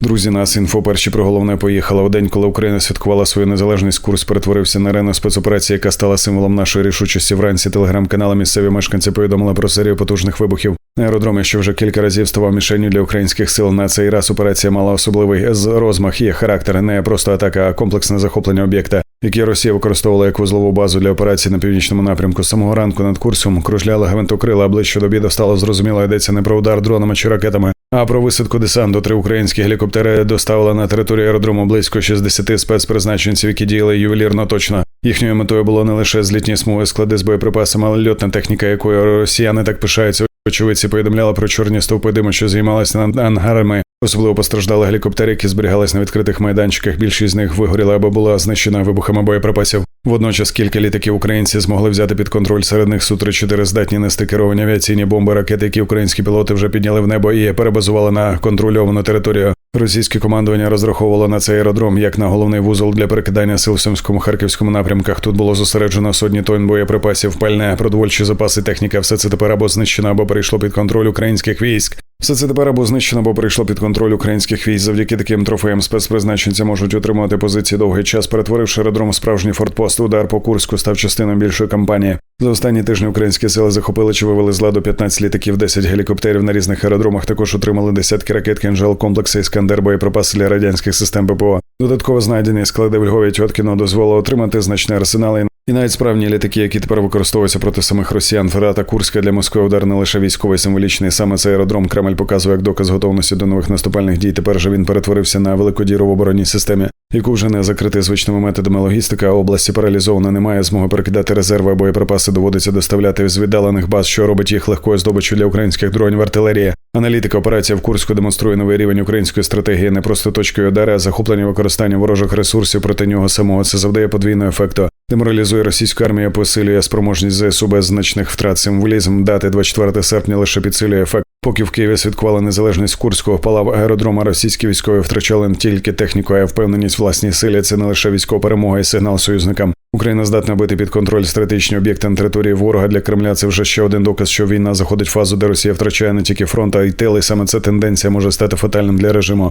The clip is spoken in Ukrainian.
Друзі, нас інфо перші про головне поїхала у день, коли Україна святкувала свою незалежність. Курс перетворився на арену спецоперації, яка стала символом нашої рішучості. Вранці телеграм-канали місцеві мешканці повідомили про серію потужних вибухів. На аеродромі, що вже кілька разів ставав мішенню для українських сил. На цей раз операція мала особливий з розмах і характер, не просто атака, а комплексне захоплення об'єкта, який Росія використовувала як вузлову базу для операції на північному напрямку. Самого ранку над курсом кружляли гвинтокрила, а ближче до обіду стало зрозуміло, йдеться не про удар дронами чи ракетами, а про висадку десанту три українські гелікоптери доставили на територію аеродрому близько 60 спецпризначенців, які діяли ювелірно точно. Їхньою метою було не лише злітні смуги, склади з боєприпасами, але льотна техніка, якою росіяни так пишаються. Очевидці повідомляли про чорні стовпи диму, що займалися над ангарами. Особливо постраждали гелікоптери, які зберігались на відкритих майданчиках. Більшість з них вигоріла або була знищена вибухами боєприпасів. Водночас кілька літаків українці змогли взяти під контроль серед них су 4 здатні нести керовані авіаційні бомби, ракети, які українські пілоти вже підняли в небо і перебазували на контрольовану територію. Російське командування розраховувало на цей аеродром як на головний вузол для перекидання сил в Сумському харківському напрямках. Тут було зосереджено сотні тонн боєприпасів, пальне, продовольчі запаси, техніка. Все це тепер або знищено, або перейшло під контроль українських військ. Все це тепер або знищено, або прийшло під контроль українських військ. Завдяки таким трофеям спецпризначенці можуть утримувати позиції довгий час, перетворивши аеродром справжній фортпост. Удар по Курську став частиною більшої кампанії. За останні тижні українські сили захопили чи вивели з ладу 15 літаків, 10 гелікоптерів на різних аеродромах. Також отримали десятки ракет «Кинжал», комплекси «Іскандер», боєприпаси для радянських систем ППО. Додатково знайдені склади в Львові Тьоткіно дозволили отримати значний арсенал і навіть справні літаки, які тепер використовуються проти самих росіян, Ферата Курська для Москви удар не лише військовий символічний. Саме цей аеродром Кремль показує як доказ готовності до нових наступальних дій. Тепер же він перетворився на велику діру в оборонній системі, яку вже не закрити звичними методами логістика. Області паралізована, немає змоги перекидати резерви, боєприпаси доводиться доставляти з віддалених баз, що робить їх легкою здобиччю для українських дронів артилерії. Аналітика операція в Курську демонструє новий рівень української стратегії, не просто точкою удару, а захоплення використання ворожих ресурсів проти нього самого. Це завдає подвійного ефекту. Деморалізує російську армію, посилює спроможність ЗСУ без значних втрат. Символізм дати 24 серпня лише підсилює ефект. Поки в Києві святкували незалежність Курського палав аеродрома, російські військові втрачали не тільки техніку, а й впевненість власній силі. Це не лише військова перемога і сигнал союзникам. Україна здатна бити під контроль стратегічні об'єкти на території ворога для Кремля. Це вже ще один доказ, що війна заходить в фазу, де Росія втрачає не тільки фронт, а й тил, і Саме ця тенденція може стати фатальним для режиму.